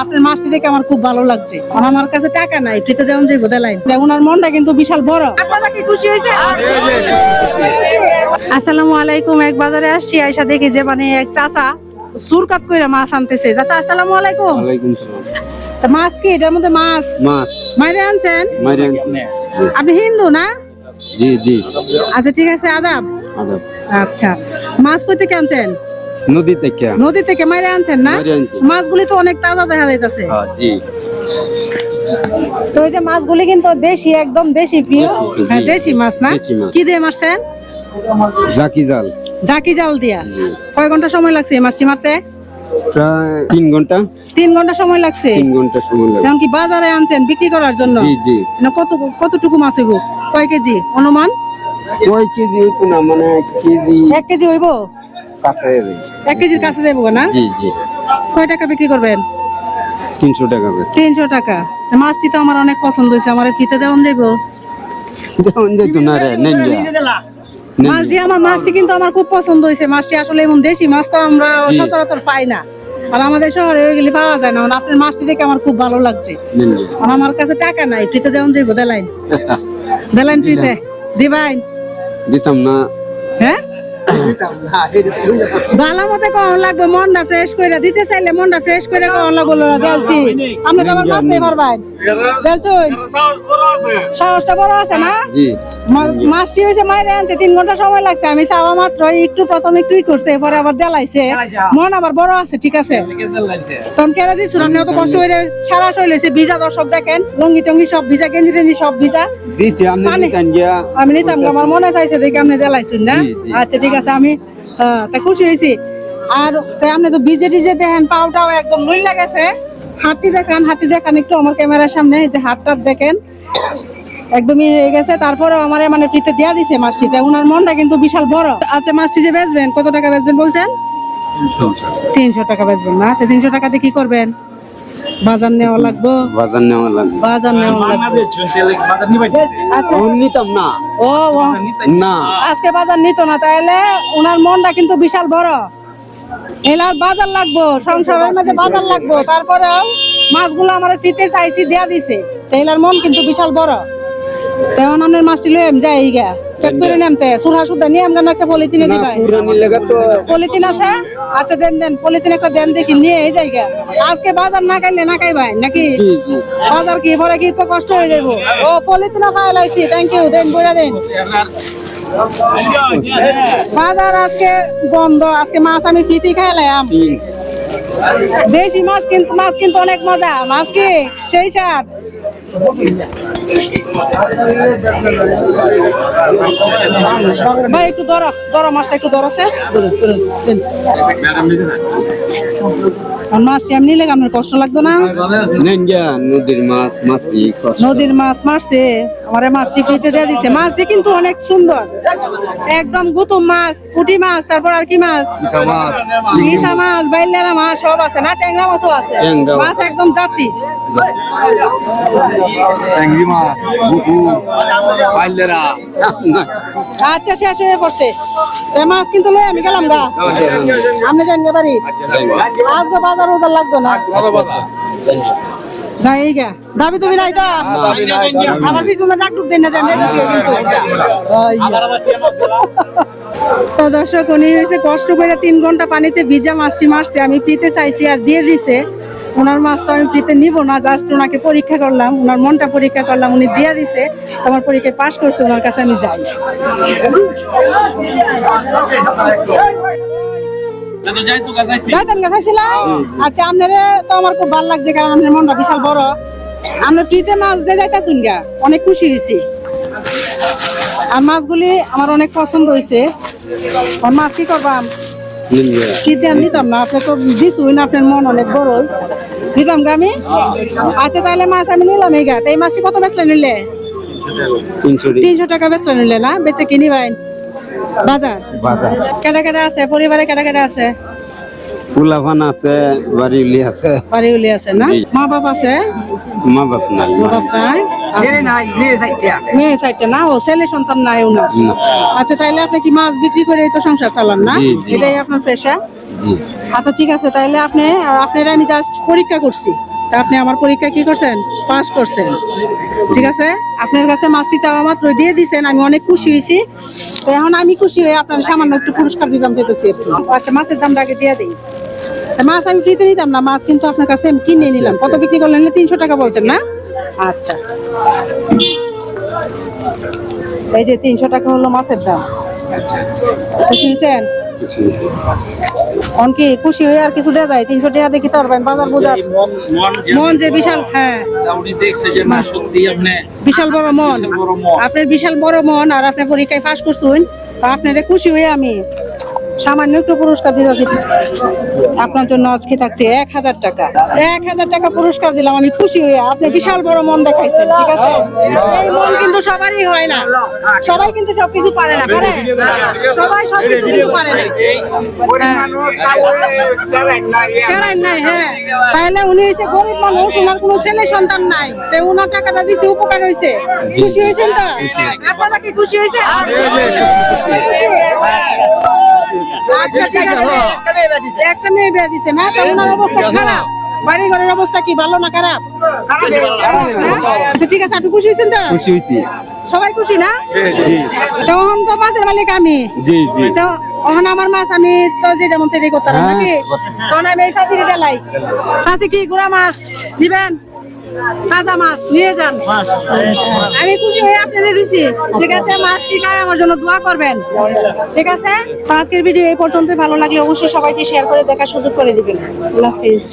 আপনার মাছটি দেখে আমার খুব ভালো লাগছে। আমার কাছে টাকা নাই ফ্রিতে দেওয়ান যাইব দেলাইন ওনার মনটা কিন্তু বিশাল বড়। আপনারা কি খুশি হয়েছে আসসালামু আলাইকুম এক বাজারে আসছি আয়সা দেখি যে মানে এক চাচা সুরকাত কইরা মাছ আনতেছে। চাচা আসসালামু আলাইকুম। তা মাছ কি? এটার মধ্যে মাছ? মাছ। মাইরে আনছেন? আপনি হিন্দু না? জি জি। আচ্ছা ঠিক আছে আদাব। আদাব। আচ্ছা। মাছ কই থেকে আনছেন? নদী থেকে নদী থেকে মাইরে আনছেন না। মাছগুলি তো অনেক তাজা দেখা যাইতাছে। হ্যাঁ, জি। তো এই যে মাছগুলি কিন্তু দেশি একদম দেশি প্রিয় হ্যাঁ দেশি মাছ না? কি দিয়ে মারছেন? জাকি জাল। জাকি জাল দিয়া। কয় ঘণ্টা সময় লাগছে এই মাছটি মারতে? প্রায় তিন ঘণ্টা। তিন ঘণ্টা সময় লাগছে? তিন ঘণ্টা সময় লাগে যেমন কি বাজারে আনছেন বিক্রি করার জন্য? জি জি। কত কতটুকু মাছ হইব? কয় কেজি অনুমান? কয় কেজি হতো না মানে কেজি এক কেজি হইব? কাছে দেয়। এক কেজির কাছে না? জি জি। কয় টাকা বিক্রি করবেন? তিনশো টাকা তিনশো টাকা। মাছটি তো আমার অনেক পছন্দ হয়েছে আমার ফিতে দেওয়ান যাইব? যেমন যেত না রে নেন মাছটি আমার মাছটি কিন্তু আমার খুব পছন্দ হয়েছে। মাছটি আসলে এমন দেশি মাছ তো আমরা সচরাচর পাই না। আর আমাদের শহরে ওইগুলি পাওয়া যায় না। মানে আপনার মাছটি দেখে আমার খুব ভালো লাগছে। আর আমার কাছে টাকা নাই ফিতে দেওয়ান যাইব দেলাইন। দেলাইন ফ্রিতে দিবাইন। দিতাম না। হ্যাঁ? ভালো মতো কখন লাগবে? মনটা ফ্রেশ করে দিতে চাইলে মনটা ফ্রেশ করে কখন লাগবো দেলছি আপনি তো আমার পারবেন দেলছুন সাহসটা বড় আছে না? জি। মা- মাছটি হয়েছে মাইরে আনছে তিন ঘণ্টা সময় লাগছে। আমি চাওয়া মাত্র একটু প্রথম একটু করছে পরে আবার দেলাইছে মন আবার বড় আছে ঠিক আছে? তখন কেন দিচ্ছিল আপনি অত কষ্ট করে সারা হয়েছে ভিজা দর্শক দেখেন। লঙ্গি টঙ্গি সব ভিজা গেঞ্জি টেঞ্জি সব ভিজা। আমি নিতাম আমার মনে চাইছে দেখে আপনি দেলাইছেন না। আচ্ছা ঠিক আছে আমি হ্যাঁ, তা খুশি হয়েছি। আর তাই আপনি তো ভিজে টিজে দেখেন পাউটাও একদম লুই লাগেছে হাতি দেখান হাতি দেখান একটু আমার ক্যামেরার সামনে যে হাতটা দেখেন একদমই হয়ে গেছে। তারপরে আমার মানে ফ্রিতে দিয়া দিছে মাছটিতে ওনার মনটা কিন্তু বিশাল বড়। আচ্ছা মাছটি যে বেচবেন কত টাকা বেচবেন বলছেন? তিনশো টাকা বেচবেন না? তো তিনশো টাকাতে কি করবেন? বাজার নেওয়া লাগবো? বাজার নেওয়া লাগবে। বাজার নেওয়া লাগবে। আচ্ছা। নিতাম না। ও না। আজকে বাজার নিত না তাহলে ওনার মনটা কিন্তু বিশাল বড়। এলার বাজার লাগবো সংসারের মধ্যে বাজার লাগবো। তারপরে মাছগুলো আমার ফিতে চাইছি দেয়া দিছে। তাইলার মন কিন্তু বিশাল বড়। তেমন আপনার মাছটি লই আমি যাই গা পেট করে নামতে নিয়ে আমরা একটা পলিথিনে তো পলিথিন আছে? আচ্ছা দেন দেন পলিথিন একটা দেন দেখি নিয়ে এই জায়গা আজকে বাজার না খাইলে না খাই ভাই নাকি বাজার কি পরে কি তো কষ্ট হয়ে যাব ও পলিথিন খাই লাইছি থ্যাংক ইউ দেন বইরা দেন। বাজার আজকে বন্ধ আজকে মাছ আমি ফ্রিতে খাইলাম দেশি মাছ কিন্তু মাছ কিন্তু অনেক মজা মাছ কি? সেই স্বাদ। ভাই একটু ধরো ধরো মাছটা একটু ধরছে আর মাছ এমনি লেগে আপনার কষ্ট লাগতো না? নদীর মাছ মাছি নদীর মাছ মারছে। আমারে মাছটি ফ্রিতে দিয়ে দিচ্ছে মাছটি কিন্তু অনেক সুন্দর। একদম গুতুম মাছ পুঁটি মাছ তারপর আর কি মাছ? ইসা মাছ বাইলেরা মাছ সব আছে না? ট্যাংরা মাছও আছে? মাছ। একদম জাতি। আচ্ছা শেষ হয়ে পড়ছে। মাছ কিন্তু লই আমি গেলাম গা। আপনি জানতে পারি। বাড়ি আজকে বাজার ওজার লাগতো না। দাবি তুমি নাই তো আমার পিছনে ডাক ডুক দেন না যান কিন্তু। তো দর্শক উনি হয়েছে কষ্ট করে তিন ঘণ্টা পানিতে ভিজা মাছটি মারছে। আমি ফ্রিতে চাইছি আর দিয়ে দিছে। ওনার মাছ তো আমি ফ্রিতে নিব না জাস্ট ওনাকে পরীক্ষা করলাম ওনার মনটা পরীক্ষা করলাম উনি দিয়ে দিছে। আমার পরীক্ষায় পাশ করছে ওনার কাছে আমি যাই। যাইতেন গা চাইছিলাম আচ্ছা আপনারে তো আমার খুব ভালো লাগছে কারণ আপনার মনটা বিশাল বড়। আমরা ফ্রিতে মাছ দিয়ে যাইতেছুন গা অনেক খুশি হয়েছি আর মাছগুলি আমার অনেক পছন্দ হয়েছে আর মাছ কি করবাম? শীতে নিতাম না আপনি তো দিছুই আপনার মন অনেক বড়। নিতাম গা আমি? আচ্ছা তাহলে মাছ আমি নিলাম এই গা। এই মাছটি কত বেচলে নিলে? তিনশো তিনশো টাকা বেচলে নিলে না? বেচে কিনি ভাই। বাজার? বাজার। কেটা কেটা আছে? পরিবারে কেটা কেটা আছে? ফুলাফান আছে বাড়িউলি আছে। বাড়ি উলি আছে না? মা বাপ আছে? মা বাপ নাই। মা বাপ নাই? মেয়ে চারটে না? ও ছেলে সন্তান নাই ওনার? আচ্ছা তাইলে আপনি কি মাছ বিক্রি করে তো সংসার চালান না। এটাই আপনার পেশা? আচ্ছা ঠিক আছে তাইলে আপনি আপনার আমি জাস্ট পরীক্ষা করছি। তা আপনি আমার পরীক্ষা কি করছেন? পাস করছেন। ঠিক আছে? আপনার কাছে মাছটি চাওয়া মাত্র দিয়ে দিছেন আমি অনেক খুশি হয়েছি। তো এখন আমি খুশি হয়ে আপনার সামান্য একটু পুরস্কার দিতাম যেতেছি একটু। আচ্ছা মাছের দামটা আগে দিয়ে দিই। মাছ আমি ফ্রিতে নিতাম না মাছ কিন্তু আপনার কাছে কিনে নিলাম। কত বিক্রি করলেন? তিনশো টাকা বলছেন না? আচ্ছা। এই যে তিনশো টাকা হলো মাছের দাম। খুশি হয়েছেন অনকি খুশি হয়ে আর কিছু দেওয়া যায়? তিনশো টাকা দেখি পারবেন বাজার বোঝার। মন মন যে বিশাল হ্যাঁ। তা উনি দেখছে যে না সত্যি আপনি বিশাল বড় মন। আপনার বিশাল বড় মন আর আপনার পরীক্ষায় ফাঁস করছেন আপনারে খুশি হয়ে আমি সামান্য একটু পুরস্কার দিতেছি আপনার জন্য আজকে থাকছে এক হাজার টাকা। এক হাজার টাকা পুরস্কার দিলাম আমি খুশি হয়ে আপনি বিশাল বড় মন দেখাইছেন ঠিক আছে? এই মন কিন্তু সবারই হয় না। সবাই কিন্তু সবকিছু পারে না পারে? সবাই সবকিছু কিন্তু পারে না। হ্যাঁ। তাহলে উনি হয়েছে গরিব মানুষ ওনার কোনো ছেলে সন্তান নাই। ওনার টাকাটা উপকার হয়েছে খুশি হয়েছেন তো? আপনারা কি খুশি হয়েছে? আচ্ছা ঠিক আছে একটা মেয়ে বিয়ে দিছে। না তো ওনার অবস্থা খারাপ। বাড়ি ঘরের অবস্থা কি ভালো না খারাপ? হ্যাঁ? আচ্ছা ঠিক আছে আপনি খুশি হয়েছেন তো? খুশি হয়েছি। সবাই খুশি না? জি তখন তো মাছের মালিক আমি। জি জি। তো এখন আমার মাছ আমি তো যেটা মন সেটাই করতাম হ্যাঁ। নাকি? তখন আমি এই চাষির ডালাই চাষি কি গুড়া মাছ নিবেন তাজা মাছ নিয়ে যান। আমি খুশি হয়ে আপনাদের দিছি। ঠিক আছে মাছ খায় আমার জন্য দোয়া করবেন। ঠিক আছে তো আজকের ভিডিও এই পর্যন্তই। ভালো লাগলে অবশ্যই সবাইকে শেয়ার করে দেখার সুযোগ করে দিবেন। আল্লাহ হাফিজ।